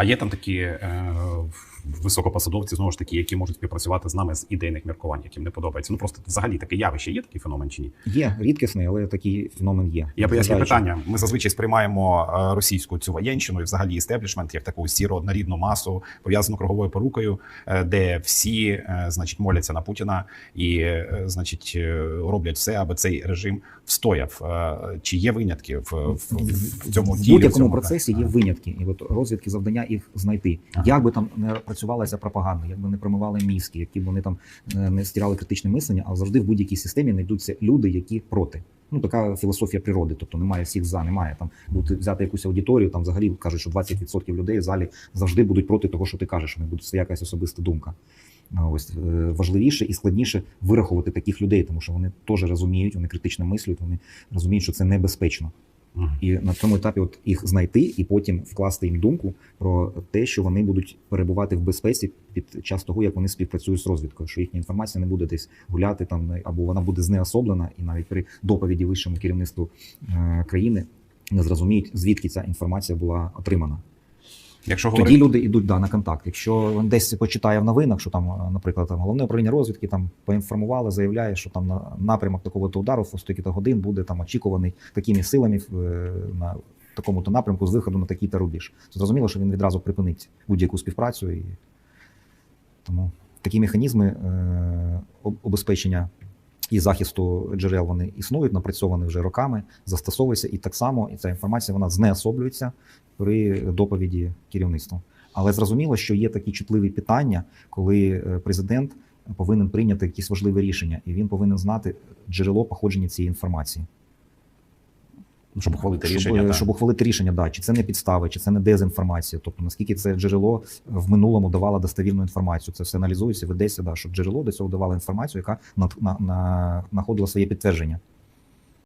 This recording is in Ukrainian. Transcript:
А є там такі е, високопосадовці, знову ж таки, які можуть співпрацювати з нами з ідейних міркувань, яким не подобається. Ну просто взагалі таке явище є такий феномен чи ні? Є рідкісний, але такий феномен є. Я поясню питання. Ми зазвичай сприймаємо е, російську цю воєнщину і взагалі істеблішмент як таку сіру однорідну масу, пов'язану круговою порукою, е, де всі, е, значить, моляться на Путіна і, значить, роблять все, аби цей режим встояв. Чи є винятки в, в, в цьому в будь-якому процесі є винятки, і от розвідки завдання їх знайти. Ага. Як би там не працювала ця пропаганда, як би не промивали мізки, які б вони там е, не стирали критичне мислення, але завжди в будь-якій системі знайдуться люди, які проти. Ну така філософія природи, тобто немає всіх за, немає там бути взяти якусь аудиторію. Там взагалі кажуть, що 20% людей в залі завжди будуть проти того, що ти кажеш. У них буде якась особиста думка. Ось е, важливіше і складніше вирахувати таких людей, тому що вони теж розуміють, вони критично мислять, вони розуміють, що це небезпечно. І на цьому етапі от їх знайти і потім вкласти їм думку про те, що вони будуть перебувати в безпеці під час того, як вони співпрацюють з розвідкою, що їхня інформація не буде десь гуляти там, або вона буде знеособлена, і навіть при доповіді вищому керівництву е, країни не зрозуміють, звідки ця інформація була отримана. Якщо Тоді говорити, люди йдуть да, на контакт. Якщо він десь почитає в новинах, що там, е, наприклад, там головне управління розвідки там поінформували, заявляє, що там на напрямок такого-то удару в стільки-то годин буде там очікуваний такими силами е, на такому-то напрямку з виходу на такий-то рубіж. Зрозуміло, що він відразу припинить будь-яку співпрацю. І... Тому такі механізми е, об- обезпечення і захисту джерел вони існують, напрацьовані вже роками, застосовуються, і так само і ця інформація вона знеособлюється при доповіді керівництва. Але зрозуміло, що є такі чутливі питання, коли е, президент повинен прийняти якісь важливі рішення, і він повинен знати джерело походження цієї інформації. Щоб ухвалити щоб, рішення, щоб, щоб ухвалити рішення, да, чи це не підстави, чи це не дезінформація. Тобто наскільки це джерело в минулому давало достовірну інформацію. Це все аналізується, ведеться, да, щоб джерело до цього давало інформацію, яка на, на, на, знаходила своє підтвердження.